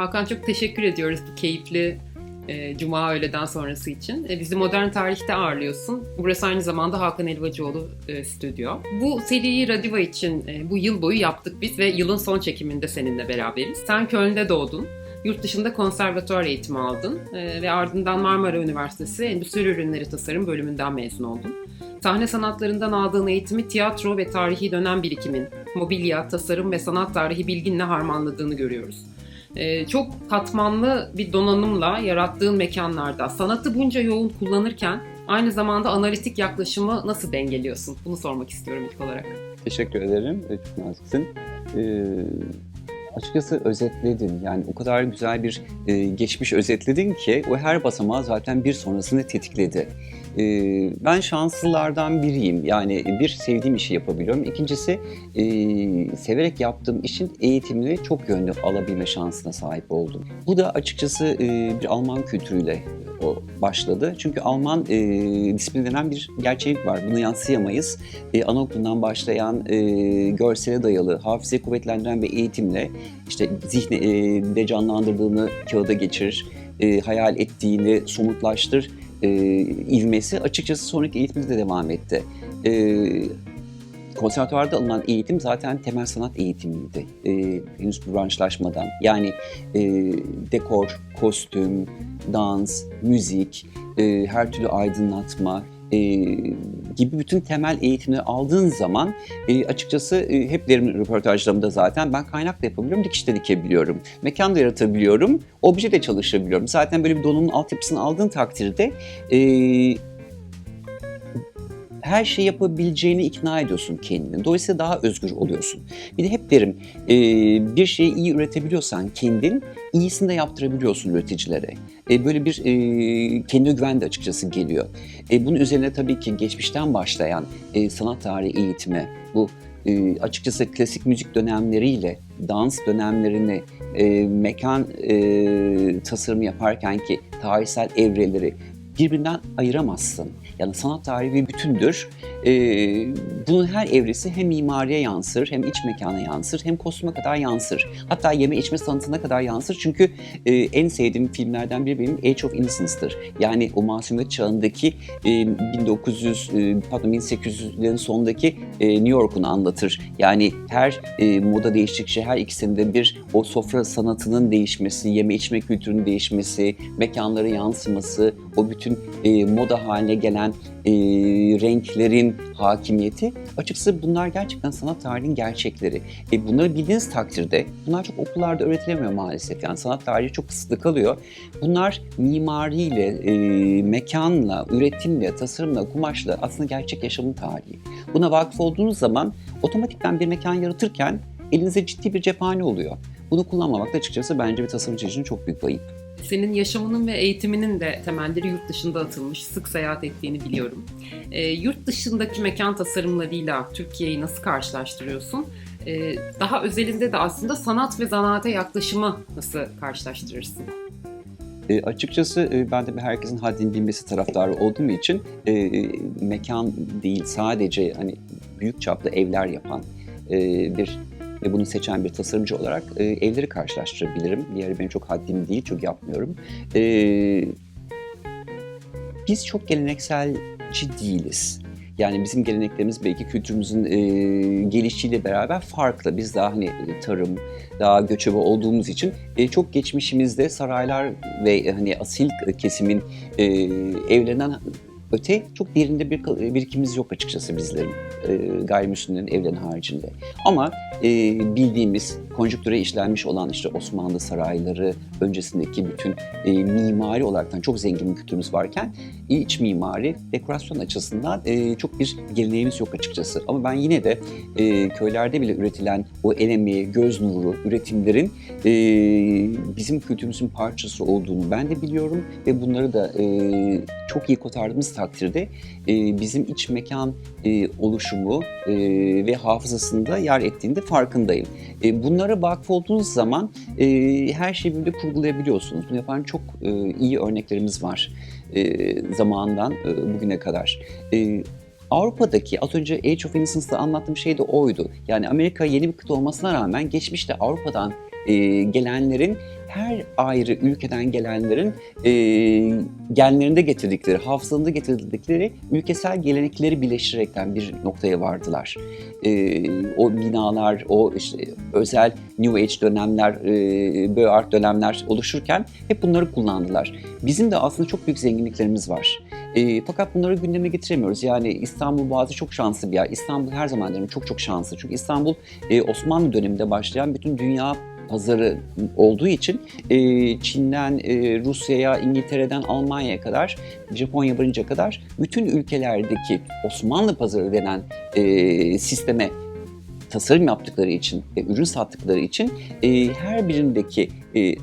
Hakan çok teşekkür ediyoruz bu keyifli e, Cuma öğleden sonrası için. E, bizi modern tarihte ağırlıyorsun. Burası aynı zamanda Hakan Elvacıoğlu e, stüdyo. Bu seriyi Radiva için e, bu yıl boyu yaptık biz ve yılın son çekiminde seninle beraberiz. Sen Köln'de doğdun. Yurt dışında konservatuar eğitimi aldın e, ve ardından Marmara Üniversitesi Endüstri Ürünleri Tasarım bölümünden mezun oldun. Sahne sanatlarından aldığın eğitimi tiyatro ve tarihi dönem birikimin, mobilya, tasarım ve sanat tarihi bilginle harmanladığını görüyoruz. Ee, çok katmanlı bir donanımla yarattığın mekanlarda sanatı bunca yoğun kullanırken aynı zamanda analitik yaklaşımı nasıl dengeliyorsun? Bunu sormak istiyorum ilk olarak. Teşekkür ederim. Çok naziksin. Ee, açıkçası özetledin. Yani o kadar güzel bir e, geçmiş özetledin ki o her basamağı zaten bir sonrasını tetikledi. Ee, ben şanslılardan biriyim. Yani bir sevdiğim işi yapabiliyorum. İkincisi e, severek yaptığım işin eğitimini çok yönlü alabilme şansına sahip oldum. Bu da açıkçası e, bir Alman kültürüyle o başladı. Çünkü Alman e, disiplin denen bir gerçeklik var. Bunu yansıyamayız. E, anaokulundan başlayan e, görsele dayalı, hafızayı kuvvetlendiren bir eğitimle işte zihni e, de canlandırdığını kağıda geçir, e, hayal ettiğini somutlaştır e, ivmesi açıkçası sonraki eğitimde de devam etti. E, konservatuvarda alınan eğitim zaten temel sanat eğitimiydi. E, henüz branşlaşmadan. Yani e, dekor, kostüm, dans, müzik, e, her türlü aydınlatma e, gibi bütün temel eğitimleri aldığın zaman e, açıkçası e, hep derim röportajlarımda zaten ben kaynak da yapabiliyorum, dikiş de dikebiliyorum. Mekan da yaratabiliyorum, obje de çalışabiliyorum. Zaten böyle bir donanımın altyapısını aldığın takdirde e, her şeyi yapabileceğini ikna ediyorsun kendini. Dolayısıyla daha özgür oluyorsun. Bir de hep derim e, bir şeyi iyi üretebiliyorsan kendin iyisini de yaptırabiliyorsun üreticilere. E, böyle bir e, kendine güven de açıkçası geliyor. E, bunun üzerine tabii ki geçmişten başlayan e, sanat tarihi eğitimi, bu e, açıkçası klasik müzik dönemleriyle dans dönemlerini, e, mekan e, tasarımı yaparken ki tarihsel evreleri birbirinden ayıramazsın. Yani sanat tarihi bir bütündür. Ee, bunun her evresi hem mimariye yansır, hem iç mekana yansır, hem kostüme kadar yansır. Hatta yeme içme sanatına kadar yansır. Çünkü e, en sevdiğim filmlerden biri benim Age of Innocence'dır. Yani o masumiyet çağındaki e, 1900, e, pardon 1800'lerin sonundaki e, New York'unu anlatır. Yani her e, moda değiştikçe her iki senede bir o sofra sanatının değişmesi, yeme içme kültürünün değişmesi, mekanlara yansıması, o bütün e, moda haline gelen e, renklerin hakimiyeti açıkçası bunlar gerçekten sanat tarihinin gerçekleri. E, bunları bildiğiniz takdirde bunlar çok okullarda öğretilemiyor maalesef. Yani sanat tarihi çok kısıtlı kalıyor. Bunlar mimariyle, e, mekanla, üretimle, tasarımla, kumaşla aslında gerçek yaşamın tarihi. Buna vakıf olduğunuz zaman otomatikten bir mekan yaratırken elinize ciddi bir cephane oluyor. Bunu kullanmamak da açıkçası bence bir tasarımcı için çok büyük bir ayıp. Senin yaşamının ve eğitiminin de temelleri yurt dışında atılmış, sık seyahat ettiğini biliyorum. E, yurt dışındaki mekan tasarımlarıyla Türkiye'yi nasıl karşılaştırıyorsun? E, daha özelinde de aslında sanat ve zanaate yaklaşımı nasıl karşılaştırırsın? E, açıkçası e, ben de herkesin haddini bilmesi taraftarı olduğum için e, mekan değil sadece hani büyük çaplı evler yapan e, bir ve bunu seçen bir tasarımcı olarak e, evleri karşılaştırabilirim. Diğeri benim çok haddim değil çünkü yapmıyorum. E, biz çok gelenekselci değiliz. Yani bizim geleneklerimiz belki kültürümüzün e, gelişiyle beraber farklı. Biz daha hani tarım, daha göçebe olduğumuz için e, çok geçmişimizde saraylar ve e, hani asil kesimin e, evlerinden öte çok derinde bir birikimimiz yok açıkçası bizlerin e, gayrimüslimlerin evlerin haricinde. Ama e, bildiğimiz konjüktüre işlenmiş olan işte Osmanlı sarayları öncesindeki bütün e, mimari olaraktan çok zengin bir kültürümüz varken iç mimari, dekorasyon açısından e, çok bir geleneğimiz yok açıkçası. Ama ben yine de e, köylerde bile üretilen o el göz nuru üretimlerin e, bizim kültürümüzün parçası olduğunu ben de biliyorum ve bunları da e, çok iyi kotardığımız takdirde e, bizim iç mekan e, oluşumu e, ve hafızasında yer ettiğinde farkındayım. E, bunlara vakıf olduğunuz zaman e, her şeyi böyle kurgulayabiliyorsunuz. Bunu yapan çok e, iyi örneklerimiz var e, zamandan e, bugüne kadar. E, Avrupa'daki az önce Age of Innocence'da anlattığım şey de oydu. Yani Amerika yeni bir kıta olmasına rağmen geçmişte Avrupa'dan e, gelenlerin her ayrı ülkeden gelenlerin e, genlerinde getirdikleri, hafızalarında getirdikleri ülkesel gelenekleri birleştirerekten bir noktaya vardılar. E, o binalar, o işte özel New Age dönemler, e, Beaux Art dönemler oluşurken hep bunları kullandılar. Bizim de aslında çok büyük zenginliklerimiz var. E, fakat bunları gündeme getiremiyoruz. Yani İstanbul Boğazı çok şanslı bir yer. İstanbul her zaman derim çok çok şanslı. Çünkü İstanbul e, Osmanlı döneminde başlayan bütün dünya pazarı olduğu için e, Çin'den e, Rusya'ya, İngiltere'den Almanya'ya kadar, Japonya varınca kadar bütün ülkelerdeki Osmanlı pazarı denen e, sisteme tasarım yaptıkları için ve ürün sattıkları için e, her birindeki e,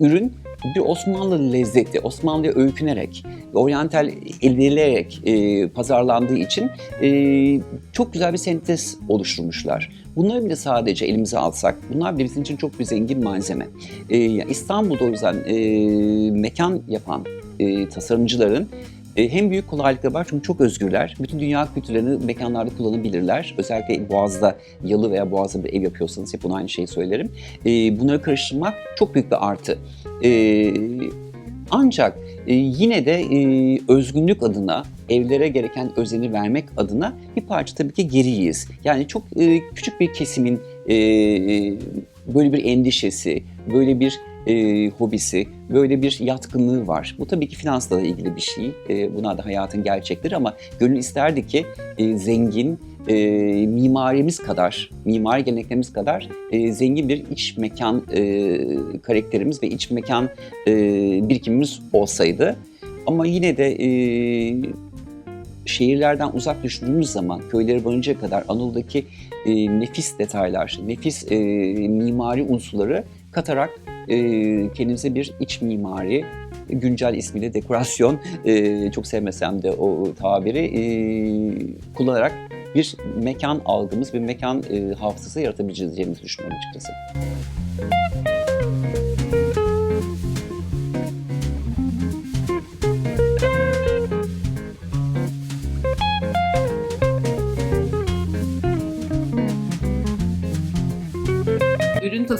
ürün bir Osmanlı lezzeti, Osmanlı'ya öykünerek, oryantal edilerek e, pazarlandığı için e, çok güzel bir sentez oluşturmuşlar. Bunları bile sadece elimize alsak, bunlar bile bizim için çok bir zengin malzeme. E, İstanbul'da o yüzden e, mekan yapan e, tasarımcıların hem büyük kolaylıkları var çünkü çok özgürler. Bütün dünya kültürlerini mekanlarda kullanabilirler. Özellikle Boğaz'da yalı veya Boğaz'da bir ev yapıyorsanız hep bunu aynı şeyi söylerim. E, bunları karıştırmak çok büyük bir artı. E, ancak e, yine de e, özgünlük adına, evlere gereken özeni vermek adına bir parça tabii ki geriyiz. Yani çok e, küçük bir kesimin e, böyle bir endişesi, böyle bir e, hobisi, böyle bir yatkınlığı var. Bu tabii ki finansla da ilgili bir şey. E, bunlar da hayatın gerçekleri ama gönül isterdi ki e, zengin, e, mimarimiz kadar, mimari geleneklerimiz kadar e, zengin bir iç mekan e, karakterimiz ve iç mekan e, birikimimiz olsaydı. Ama yine de e, şehirlerden uzak düştüğümüz zaman köylere varıncaya kadar Anadolu'daki e, nefis detaylar, nefis e, mimari unsurları katarak e, kendimize bir iç mimari, güncel ismiyle dekorasyon, e, çok sevmesem de o tabiri e, kullanarak bir mekan algımız, bir mekan e, hafızası yaratabileceğimizi düşünüyorum açıkçası.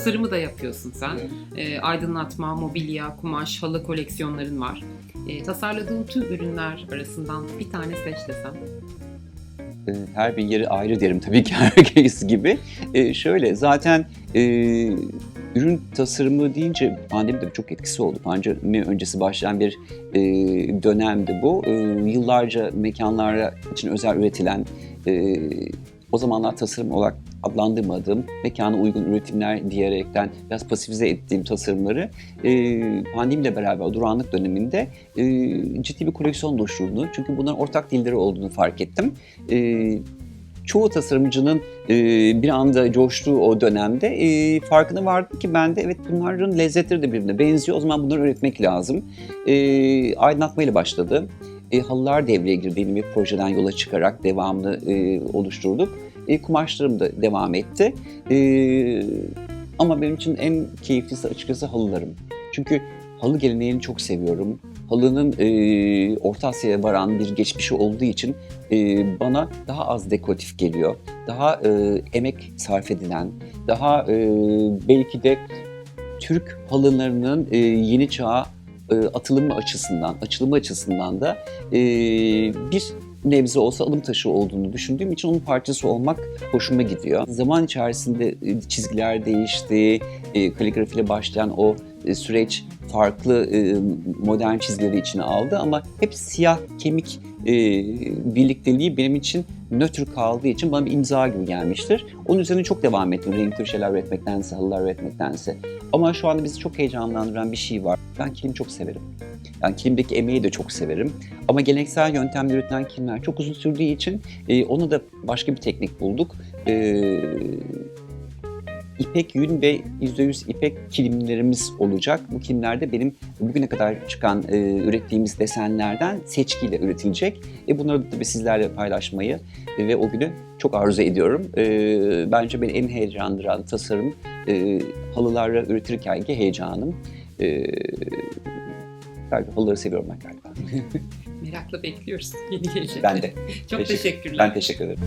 Tasarımı da yapıyorsun sen. E, aydınlatma, mobilya, kumaş, halı koleksiyonların var. E, tasarladığın tüm ürünler arasından bir tane seç desem. E, her bir yeri ayrı derim tabii ki herkes gibi. E, şöyle zaten e, ürün tasarımı deyince pandemi de çok etkisi oldu. Pandemi öncesi başlayan bir e, dönemdi bu. E, yıllarca mekanlara için özel üretilen e, o zamanlar tasarım olarak adlandırmadığım, mekana uygun üretimler diyerekten biraz pasifize ettiğim tasarımları e, pandemiyle beraber o durağanlık döneminde e, ciddi bir koleksiyon oluşturduğunu, çünkü bunların ortak dilleri olduğunu fark ettim. E, çoğu tasarımcının e, bir anda coştuğu o dönemde e, farkına vardım ki ben de evet bunların lezzetleri de birbirine benziyor. O zaman bunları üretmek lazım. E, aydınlatmayla başladı. E, halılar devreye girdi. Yeni bir projeden yola çıkarak devamlı e, oluşturduk. E, kumaşlarım da devam etti. E, ama benim için en keyiflisi açıkçası halılarım. Çünkü halı geleneğini çok seviyorum. Halının e, Orta Asya'ya varan bir geçmişi olduğu için e, bana daha az dekoratif geliyor. Daha e, emek sarf edilen, daha e, belki de Türk halılarının e, yeni çağa e, atılımı açısından, açılımı açısından da e, bir nebze olsa alım taşı olduğunu düşündüğüm için onun parçası olmak hoşuma gidiyor. Zaman içerisinde e, çizgiler değişti, e, kaligrafiyle başlayan o e, süreç farklı modern çizgileri içine aldı ama hep siyah kemik e, birlikteliği benim için nötr kaldığı için bana bir imza gibi gelmiştir. Onun üzerine çok devam ettim renkli şeyler üretmektense, halılar üretmektense. Ama şu anda bizi çok heyecanlandıran bir şey var. Ben kilim çok severim. Yani kilimdeki emeği de çok severim. Ama geleneksel yöntemle üretilen kilimler çok uzun sürdüğü için e, onu da başka bir teknik bulduk. E, ipek yün ve %100 ipek kilimlerimiz olacak. Bu kilimlerde benim bugüne kadar çıkan e, ürettiğimiz desenlerden seçkiyle üretilecek. E, bunları da tabii sizlerle paylaşmayı e, ve o günü çok arzu ediyorum. E, bence beni en heyecanlandıran tasarım e, halılarla üretirkenki heyecanım. E, galiba halıları seviyorum ben galiba. Merakla bekliyoruz yeni gelecekleri. ben de. Çok Teşekkür- teşekkürler. Ben teşekkür ederim.